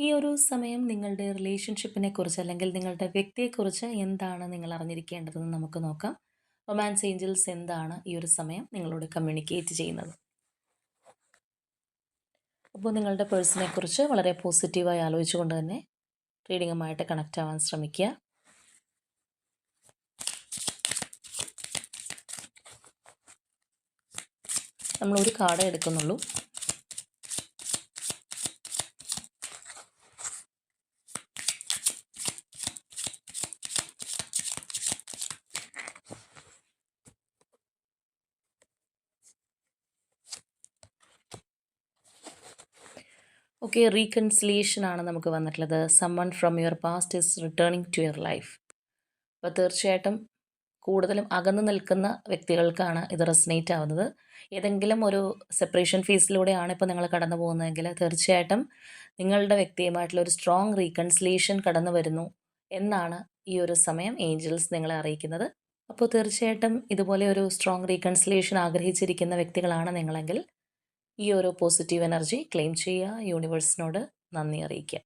ഈ ഒരു സമയം നിങ്ങളുടെ റിലേഷൻഷിപ്പിനെ കുറിച്ച് അല്ലെങ്കിൽ നിങ്ങളുടെ വ്യക്തിയെക്കുറിച്ച് എന്താണ് നിങ്ങൾ അറിഞ്ഞിരിക്കേണ്ടതെന്ന് നമുക്ക് നോക്കാം. റൊമാൻസ് ഏഞ്ചൽസ് എന്താണ് ഈ ഒരു സമയം നിങ്ങളോട് കമ്മ്യൂണിക്കേറ്റ് ചെയ്യുന്നത്? അപ്പോൾ നിങ്ങളുടെ പേഴ്സണെ കുറിച്ച് വളരെ പോസിറ്റീവായി ആലോചിച്ചുകൊണ്ട് തന്നെ റീഡിങ്ങുമായിട്ട് കണക്റ്റ് ആവാൻ ശ്രമിക്കുക. നമ്മൾ ഒരു കാർഡ് എടുക്കുന്നുള്ളൂ. ഓക്കെ റീകൺസിലിയേഷൻ ആണ് നമുക്ക് വന്നിട്ടുള്ളത്. Summon from your past is returning to your life അപ്പോൾ തീർച്ചയായിട്ടും കൂടുതലും അകന്നു നിൽക്കുന്ന വ്യക്തികൾക്കാണ് ഇത് റെസനേറ്റ് ആവുന്നത്. ഏതെങ്കിലും ഒരു സെപ്പറേഷൻ ഫേസിലൂടെയാണ് ഇപ്പോൾ നിങ്ങൾ കടന്നു പോകുന്നതെങ്കിൽ തീർച്ചയായിട്ടും നിങ്ങളുടെ വ്യക്തിയുമായിട്ടുള്ള ഒരു സ്ട്രോങ് റീകൺസിലിയേഷൻ കടന്നു വരുന്നു എന്നാണ് ഈ ഒരു സമയം ഏഞ്ചൽസ് നിങ്ങളെ അറിയിക്കുന്നത്. അപ്പോൾ തീർച്ചയായിട്ടും ഇതുപോലെ ഒരു സ്ട്രോങ് റീകൺസിലിയേഷൻ ആഗ്രഹിച്ചിരിക്കുന്ന വ്യക്തികളാണ് നിങ്ങളെങ്കിൽ ഈ ഒരു പോസിറ്റീവ് എനർജി ക്ലെയിം ചെയ്യുക യൂണിവേഴ്സിനോട് നന്ദി അറിയിക്കുക.